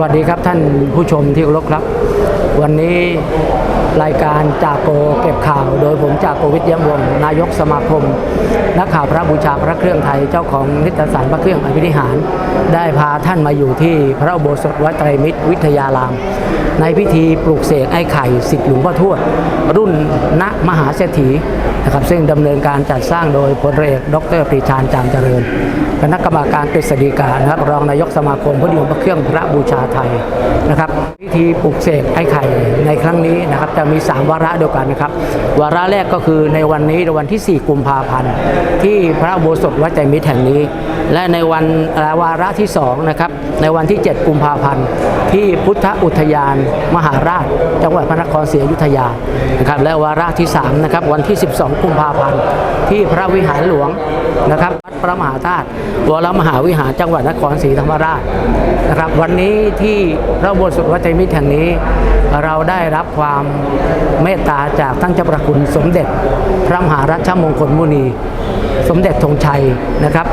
สวัสดีครับท่านผู้ชมที่เคารพครับ วันนี้รายการจากโกเก็บข่าว โดยผมจากโกวิทย์เยี่ยมวงศ์นายกสมาคม นักข่าวพระบูชาพระเครื่องไทยเจ้าของนิตยสารพระเครื่องอภินิหาร ได้พาท่านมาอยู่ที่พระอุโบสถวัดไตรมิตรวิทยาราม ในพิธีปลูกเสกไอ้ไข่สิทธิหลวงพ่อทวด รุ่นณมหาเศรษฐีนะครับซึ่งดำเนินการจัดสร้างโดยพลเอเอกดรปรีชานจามเจริญคณะกรรมการกฤษฎีกานะครับรองนายกสมาคมผู้นิยมพระเครื่องพระบูชาไทยนะครับพิธีปลุกเสกไอ้ไข่ในครั้งนี้นะครับจะมี 3 วาระเดียวกันนะครับวาระแรกก็คือในวันนี้ในวันที่ 4 กุมภาพันธ์ที่พระโบสถวัดใจมิตรแห่งนี้ และในวันวาระที่2นะครับในวันที่ 7 กุมภาพันธ์ที่พุทธอุทยาน มหาราช จังหวัดพระนครศรีอยุธยานะครับและวาระที่3นะครับวันที่ 12 กุมภาพันธ์ที่พระวิหารหลวงนะครับวัดพระมหาธาตุวรมหาวิหารจังหวัดนครศรีธรรมราชนะครับวันนี้ที่พระอุโบสถวัดใจมิตรแห่งนี้เราได้รับความเมตตาจากท่านเจ้าประคุณสมเด็จ พระมหารัชมงคลมุนี สมเด็จธงชัยนะครับ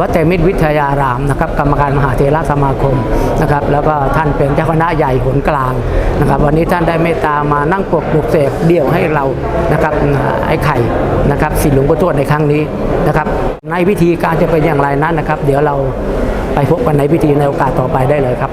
วัดใจมิตรวิทยารามนะครับกรรมการมหาเทราสมาคมนะครับแล้วก็ท่านเป็นเจ้าคณะใหญ่หนกลางนะครับ วันนี้ท่านได้เมตตามานั่งปกปลุกเสกเดี่ยวให้เรานะครับไอ้ไข่นะครับสีหลวงพ่อทวดในครั้งนี้นะครับ ในพิธีการจะเป็นอย่างไรนั้นนะครับ เดี๋ยวเราไปพบกันในพิธีในโอกาสต่อไปได้เลยครับ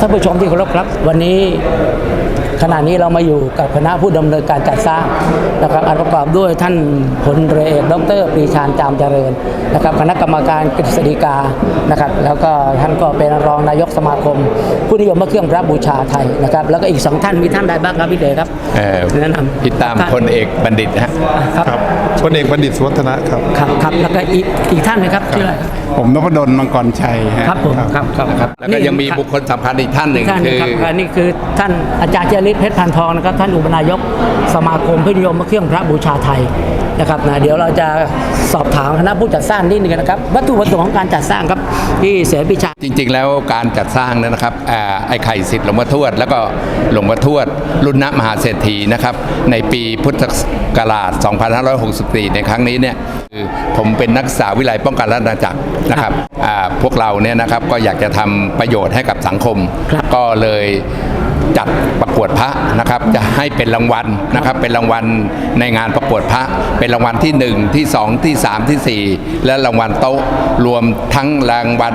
ท่านผู้ชมที่เคารพครับ วันนี้ขณะนี้เรามาอยู่กับคณะผู้ดำเนินการจัดสร้างนะครับอันประกอบด้วยท่านพลเรือเอกดรปรีชานจามเจริญนะครับ คณะกรรมการกฤษฎีกานะครับ แล้วก็ท่านก็เป็นรองนายกสมาคม ผู้นิยมพระเครื่องพระบูชาไทยนะครับ แล้วก็อีกสองท่านมีท่านใดบ้างครับพี่เดชครับเอ่อแนะนำติดตามพลเอกบัณฑิตนะฮะครับครับพลเอกบัณฑิตสุวัฒนะครับครับครับแล้วก็อีกอีกท่านหนะครับชื่ออะไรครับ ผมนพดลมังกรชัยฮะครับผมครับครับครับแล้วก็ยังมีบุคคลสำคัญอีกท่านหนึ่งท่านคืนะอครับอันนี้คือท่านอาจารย์เจริญเพชรพันทองนะครับท่านอุปนายกสมาคมผู้นิยมพระเครื่องพระบูชาไทยนะครับนะเดี๋ยวเราจะสอบถามคณะผู้จัดสร้างนิดนึงนะครับ วัตถุประสงค์ของการจัดสร้างครับที่เสรีพิชา จริงๆ แล้วการจัดสร้างเนยนะครับอ่าไอ้ไข่สิทธิ์หลวงพ่อทวด แล้วก็หลวงพ่อทวด รุ่นณมหาเศรษฐีนะครับในปีพุทธศักราช 2564 ในครั้งนี้เนี่ยคือผมเป็นนักศึกษาวิไลป้องกันราชอาณาจักรนะครับอ่าพวกเราเนี่ยนะครับก็อยากจะทำประโยชน์ให้กับสังคมครับก็เลยจัดประกวดพระนะครับจะให้เป็นรางวัลนะครับเป็นรางวัลในงานประกวดพระ เป็นรางวัลที่ 1 ที่ 2 ที่ 3 ที่ 4 และรางวัลโต๊ะรวมทั้งรางวัล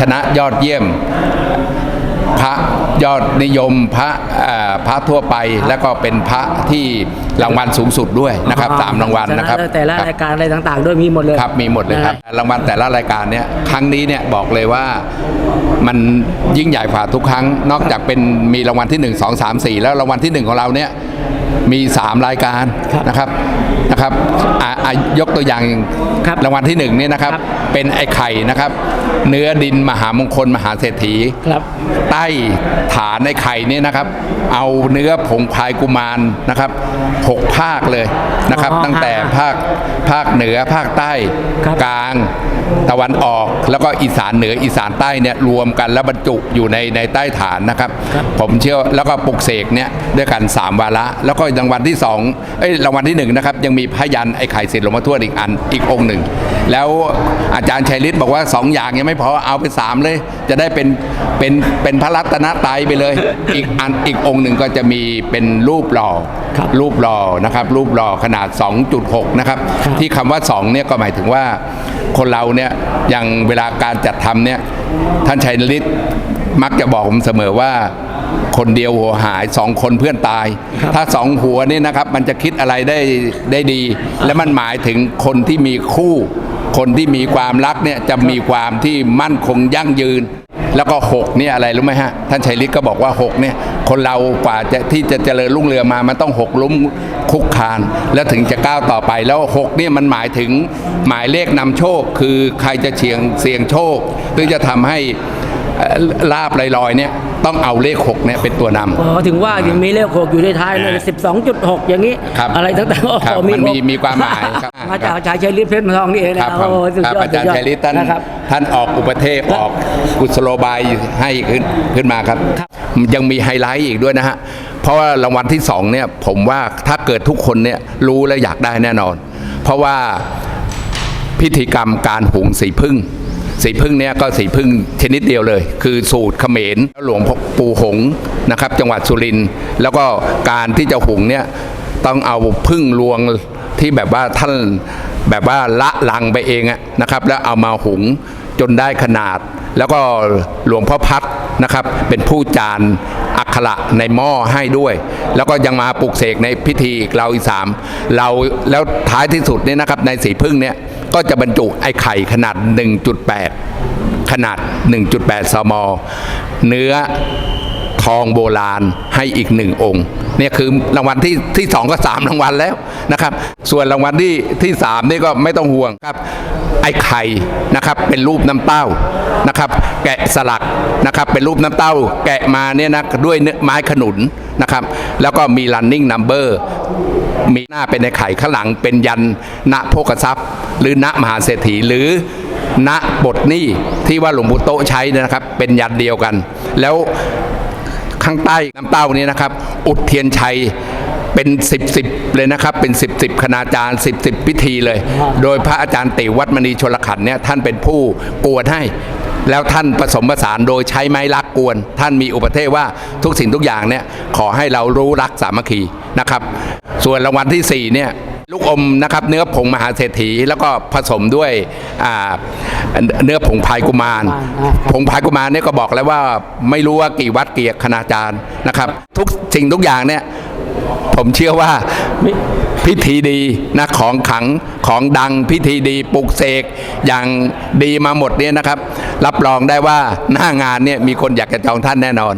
ชนะยอดเยี่ยม พระยอดนิยมพระเอ่อพระทั่วไปแล้วก็เป็นพระที่รางวัลสูงสุดด้วยนะครับสามรางวัลนะครับชแต่ละครับรายการอะไรต่างๆ ด้วยมีหมดเลยครับมีหมดเลยครับรางวัลแต่ละรายการเนี่ยครั้งนี้เนี่ยบอกเลยว่ามันยิ่งใหญ่กว่าทุกครั้ง นอกจากเป็นมีรางวัลที่ 1 2 3 4 แล้วรางวัลที่ 1 ของเราเนี่ย มี 3 รายการครับนะครับนะครับอะอะยกตัวอย่างครับรางวัลที่1เนี่ยนะครับครับ เป็นไอ้ไข่นะครับ เนื้อดินมหามงคลมหาเศรษฐีครับใต้ฐานในไข่เนี่ยนะครับ เอาเนื้อผงพายกุมารนะครับหกภาคเลยนะครับอ๋อตั้งแต่อ่าภาคภาคเหนือภาคใต้ครับกลาง ตะวันออกแล้วก็อีสานเหนืออีสานใต้เนี่ยรวมกันแล้วบรรจุอยู่ในในใต้ฐานนะครับ ผมเชื่อแล้วก็ปลุกเสกเนี่ยด้วยกัน 3 วาระ แล้วก็รางวัลที่2เอ้ยรางวัลที่1นะครับยังมีพยันไอ้ไข่สิทธิ์หลวงพ่อทวดอีกอันอีกองค์หนึ่ง แล้วอาจารย์ชัยฤทธิ์บอกว่า 2 อย่างยังไม่พอเอาไป3เลย จะได้เป็นเป็นเป็นพระรัตนตรัยไปเลย อีกอันอีกองค์หนึ่งก็จะมีเป็นรูปหล่อครับรูปหล่อนะครับรูปหล่อขนาด 2.6 นะครับครับที่คำว่า2เนี่ยก็หมายถึงว่า คนเราเนี่ยอย่างเวลาการจัดทำเนี่ยท่านชัยฤทธิ์มักจะบอกผมเสมอว่าคนเดียวหัวหายสองคนเพื่อนตายครับถ้าสองหัวนี่นะครับมันจะคิดอะไรได้ได้ดี และมันหมายถึงคนที่มีคู่ คนที่มีความรักเนี่ยจะมีความที่มั่นคงยั่งยืน แล้วก็หกเนี่ยอะไรรู้ไหมฮะท่านชัยฤทธิ์ก็บอกว่าหกเนี่ยคนเรากว่าจะที่จะเจริญรุ่งเรืองมามันต้องหกล้มคุกคาน แล้วถึงจะก้าวต่อไปแล้วหกเนี่ยมันหมายถึงหมายเลขนำโชค คือใครจะเฉียงเสี่ยงโชคหรือจะทำให้ ลาบลอยๆเนี่ยต้องเอาเลขหกเนี่ยเป็นตัวนำ อ๋อถึงว่ายังมีเลขหกอยู่ในท้ายเลยสิบสองจุดหกอย่างนี้ ครับอะไรต่างๆโอ้โหครับมันมีหกมีความหมายครับ มาจากชายชัยฤทธิ์เพชรทองนี่เองคนะรับโอ้โหสุดครับยอดอาจารย์สุดชัยฤทธิ์ท่านนะครับ ท่านออกอุปเทศออกกุศโลบายให้ขึ้นขึ้นมาครับ ยังมีไฮไลท์อีกด้วยนะฮะ เพราะว่ารางวัลที่สองเนี่ยผมว่าถ้าเกิดทุกคนเนี่ยรู้และอยากได้แน่นอน เพราะว่าพิธีกรรมการหุงสีพึ่ง สีพึ่งเนี่ยก็สีพึ่งชนิดเดียวเลย คือสูตรเขมรหลวงพ่อปู่หงนะครับ จังหวัดสุรินทร์แล้วก็การที่จะหุงเนี่ยต้องเอาพึ่งลวงที่แบบว่าท่านแบบว่าละลังไปเองนะครับ แล้วเอามาหุงจนได้ขนาด แล้วก็หลวงพ่อพัดนะครับ เป็นผู้จานอักขระในหม้อให้ด้วย แล้วก็ยังมาปลุกเสกในพิธีอีกเราอีกสามเราแล้วท้ายที่สุดเนี่ยนะครับในสีพึ่งเนี่ย ก็จะบรรจุไอ้ไข่ขนาด 1.8 ขนาด 1.8ซมเนื้อทองโบราณให้อีกหนึ่งองค์เนี่ยคือรางวัลที่ที่สองก็สามรางวัลแล้วนะครับ ส่วนรางวัลที่ที่สามนี่ก็ไม่ต้องห่วงครับ ไอ้ไข่นะครับเป็นรูปน้ำเต้านะครับ แกะสลักนะครับเป็นรูปน้ำเต้า แกะมาเนี่ยนะด้วยเนื้อไม้ขนุนนะครับ แล้วก็มี running number มีหน้าเป็นในไข่ข้างหลังเป็นยันณโภกทรัพย์ หรือณมหาเศรษฐีหรือณบทนี้ที่ว่าหลวงปู่โตใช้นยนะครับ เป็นยันเดียวกัน แล้วข้างใต้น้ำเต้านี้นะครับ อุดเทียนชัย เป็นสิบสิบเลยนะครับ เป็นสิบสิบคณาจารย์สิบสิบพิธีเลย โดยพระอาจารย์ติวัดมณีชลขันธ์เนี่ยท่านเป็นผู้กวดให้ แล้วท่านผสมผสานโดยใช้ไม้ลักกวน ท่านมีอุปเทศว่าทุกสิ่งทุกอย่างเนี่ยขอให้เรารู้รักสามัคคีนะครับ ส่วนรางวัลที่4เนี่ยลูกอมนะครับเนื้อผงมหาเศรษฐีแล้วก็ผสมด้วยอ่าเนื้อผงพายกุมาร ผงพายกุมารเนี่ยก็บอกแล้วว่าไม่รู้ว่ากี่วัดกี่คณาจารย์นะครับ ทุกสิ่งทุกอย่างเนี่ย ผมเชื่อว่ามิพิธีดีนะของขลังของดังพิธีดีปลุกเสกอย่างดีมาหมดเนี่ยนะครับ รับรองได้ว่าหน้างานเนี่ยมีคนอยากจะจองท่านแน่นอน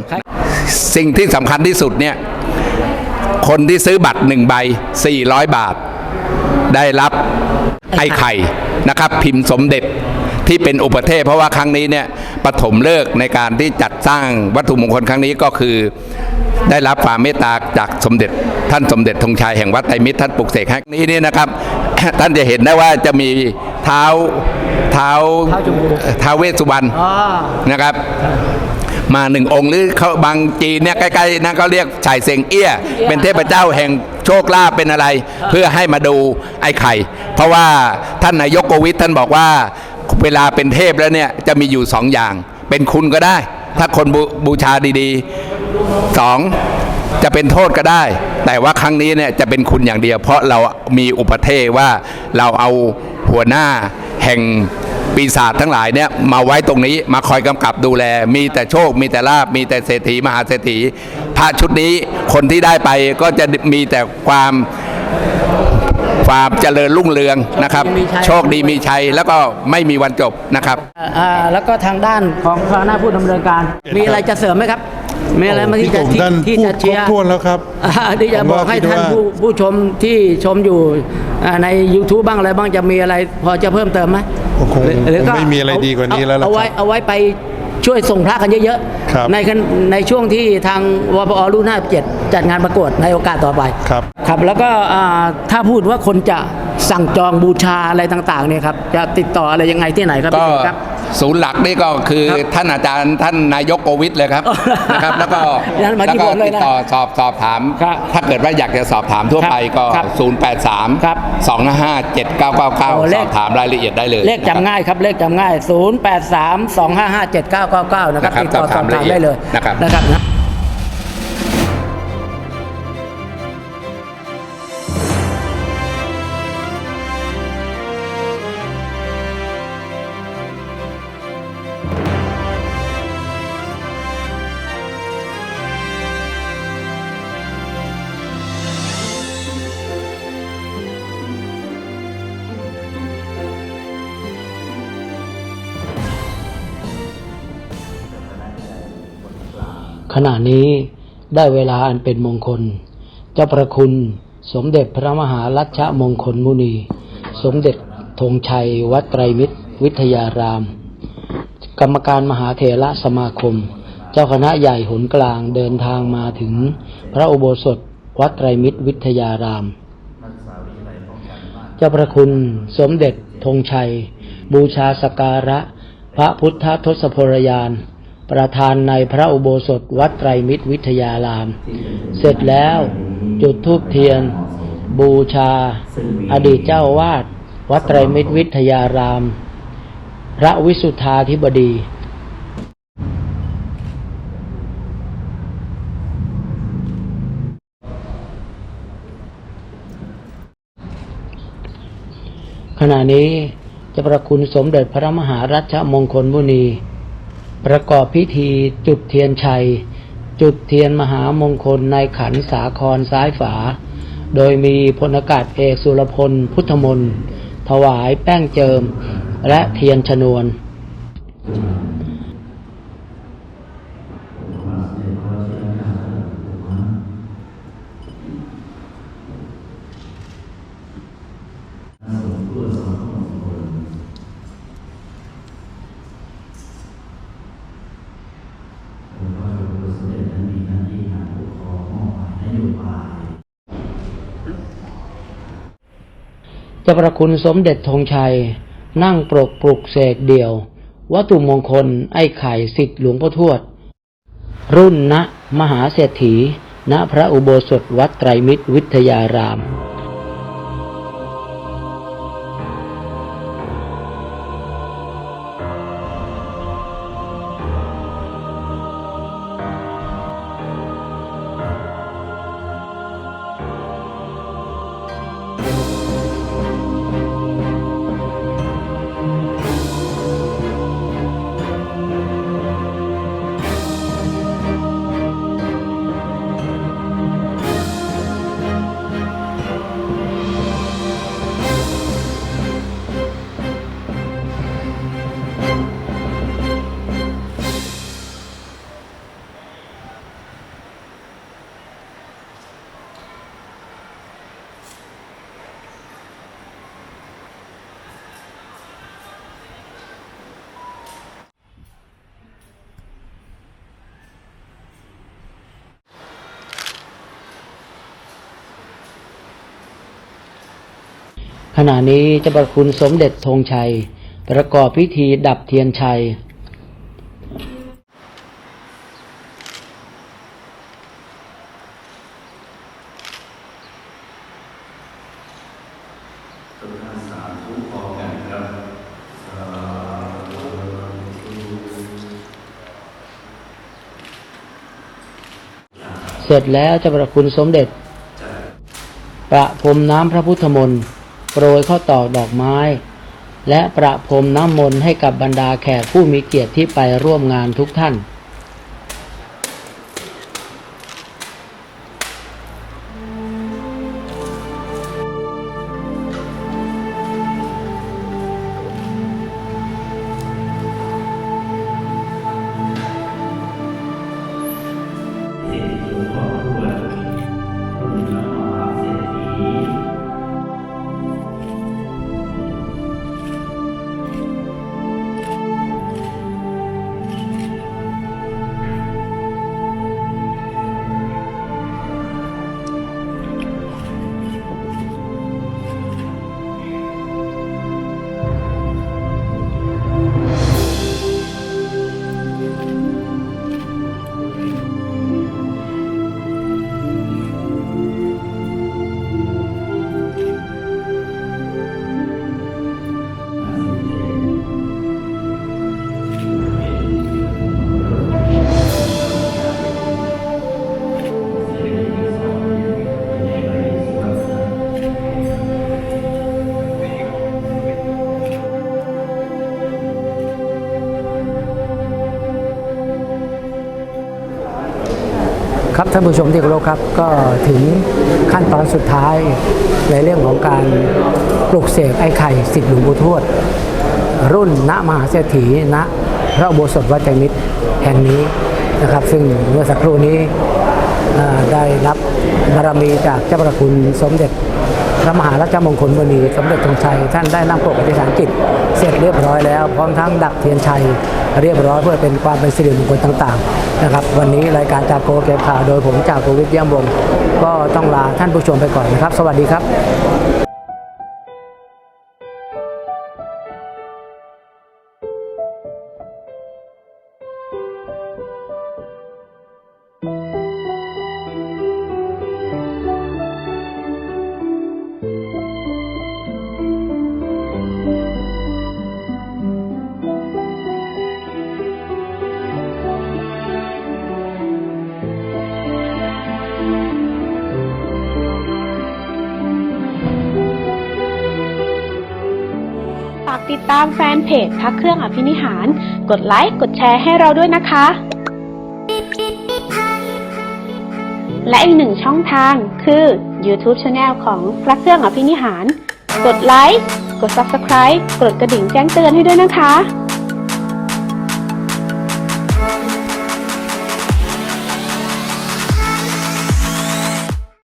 สิ่งที่สำคัญที่สุดเนี่ยคนที่ซื้อบัตรหนึ่งใบ 400 บาท ได้รับไอ้ไข่นะครับ พิมพ์สมเด็จที่เป็นอุปเทศ เพราะว่าครั้งนี้เนี่ยปฐมเลิกษ์ในการที่จัดสร้างวัตถุมงคลครั้งนี้ก็คือ ได้รับความเมตตาจากสมเด็จ ท่านสมเด็จธงชัยแห่งวัดไตรมิตรท่านปลุกเสกให้นี้เนี่ยนะครับ ท่านจะเห็นได้ว่าจะมีเท้าเท้าเท้าชมพูเท้าเวสสุวรรณอ๋อนะครับมาหนึ่งองค์หรือเขาบางจีนเนี่ยใกล้ๆนั่นก็เรียกฉายเซงเอี้ย เป็นเทพเจ้าแห่งโชคลาภเป็นอะไร เพื่อให้มาดูไอ้ไข่ เพราะว่าท่านนายกโควิดท่านบอกว่า เวลาเป็นเทพแล้วเนี่ยจะมีอยู่สองอย่าง เป็นคุณก็ได้ ถ้าคนบบูชาดี ๆสองจะเป็นโทษก็ได้ แต่ว่าครั้งนี้เนี่ยจะเป็นคุณอย่างเดียว เพราะเรามีอุปเทศว่าเราเอาหัวหน้าแห่งปีศาจทั้งหลายเนี่ยมาไว้ตรงนี้มาคอยกำกับดูแล มีแต่โชค มีแต่ลาบมีแต่เศรษฐีมหาเศรษฐีพระชุดนี้คนที่ได้ไปก็จะมีแต่ความความเจริญรุ่งเรืองนะครับมีชัยโชคดีมีชัยแล้วก็ไม่มีวันจบนะครับอ่าแล้วก็ทางด้านของคณะผู้ดำเนินการ มีอะไรจะเสริมไหมครับ มีอะไรมาที่จะพี่กบที่ท่านที่พูจะดครเชีบยร์ถ้วนแล้วครับอ่าที่จะบอกให้ผมว่าท่านคิดว่าผู้ผู้ชมที่ชมอยู่อ่าใน YouTube บ้างอะไรบ้างจะมีอะไรพอจะเพิ่มเติมไหมคงหรือคงก็ไม่มีอะไรดีกว่านี้แล้วล่ะเอาไว้ครับเอาไว้ไปช่วยส่งพระกันเยอะครับในขณะในช่วงที่ทางวปอรุ่น57 จัดงานประกวดในโอกาสต่อไป ครับ ครับ แล้วก็อ่าถ้าพูดว่าคนจะสั่งจองบูชาอะไรต่างๆเนี่ยครับ จะติดต่ออะไรยังไงที่ไหนครับก็พี่เอกครับ ศูนย์หลักนี่ก็คือครับท่านอาจารย์ท่านนายกโควิดเลยครับอ๋อนะครับ แล้วก็งั้นมาแล้วที่ก็ผมเลยติดนะต่อสอบสอบถามครับถ้าเกิดว่าอยากจะสอบถามทั่วครับไปก็ครับ083ครับ255 7999โอ้เลสขอบถามรายละเอียดได้เลย เลขนะครับจำง่ายครับเลขจำง่าย 0 8 3 2 5 5 7 9 9 9 นะครับนะครับติดต่อสอบสถาอมบถามละเอียดได้เลยนะครับ ขณะนี้ได้เวลาอันเป็นมงคล เจ้าประคุณสมเด็จพระมหารัชมงคลมุนี สมเด็จธงชัย วัดไตรมิตร วิทยาราม กรรมการมหาเถระสมาคม เจ้าคณะใหญ่หนกลางเดินทางมาถึงพระอุโบสถ วัดไตรมิตร วิทยาราม เจ้าพระคุณสมเด็จธงชัย บูชาสกการะ พระพุทธทศพรยาน ประธานในพระอุโบสถวัดไตรมิตรวิทยาราม เสร็จแล้วจุดธูปเทียน บูชา อดีตเจ้าวาดวัดไตรมิตรวิทยาราม พระวิสุทธาธิบดี ขณะนี้เจะประคุณสมเด็จพระมหารัชมงคลมุนี ประกอบพิธีจุดเทียนชัย จุดเทียนมหามงคลในขันสาครซ้ายฝา โดยมีพลอากาศเอกสุรพลพุทธมนต์ถวายแป้งเจิมและเทียนชนวน จ้าประคุณสมเด็จธงชัย นั่งปลกปลุกเสกเดี่ยว วัตถุมงคลไอ้ไข่สิทธิหลวงพ่อทวด รุ่นณมหาเศรษฐี ณพระอุโบสถวัดไตรมิตรวิทยาราม ขณะนี้เจ้าประคุณสมเด็จธงชัย ประกอบพิธีดับเทียนชัย เสร็จแล้วเจ้าประคุณสมเด็จ ประพรมน้ำพระพุทธมนต์ โปรยข้าวตอกดอกไม้ และประพรมน้ำมนต์ให้กับบรรดาแขกผู้มีเกียรติที่ไปร่วมงานทุกท่าน ครับท่านผู้ชมที่เคารพครับก็ถึงขั้นตอนสุดท้ายในเรื่องของการปลุกเสกไอ้ไข่สิทธิหลวงปู่ทวด รุ่นณมหาเศรษฐีณพระอุโบสถวัดใจมิตรแห่งนี้นะครับ ซึ่งเมื่อสักครู่นี้ได้รับบารมีจากเจ้าประคุณสมเด็จ ระมหาราชมงคลมุนีสมเด็จธงชัย ท่านได้นำปกปฏิษฐานกิจเสร็จเรียบร้อยแล้ว พร้อมทั้งดักเทียนชัยเรียบร้อยเพื่อเป็นความเป็นสิริมงคลต่างๆนะครับวันนี้รายการจากโกเก็บข่าวโดยผมจากโควิทเยี่ยมวงก็ต้องลาท่านผู้ชมไปก่อนนะครับ สวัสดีครับ ติดตามแฟนเพจพักเครื่องอภินิหาร กดไลค์ กดแชร์ให้เราด้วยนะคะ และอีกหนึ่งช่องทางคือ YouTube Channel ของพระเครื่องอภินิหาร กดไลค์ กด Subscribe กดกระดิ่งแจ้งเตือนให้ด้วยนะคะ